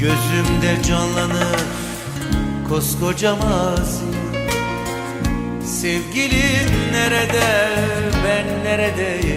Gözümde canlanır koskoca mazi. Sevgilim nerede ben neredeyim?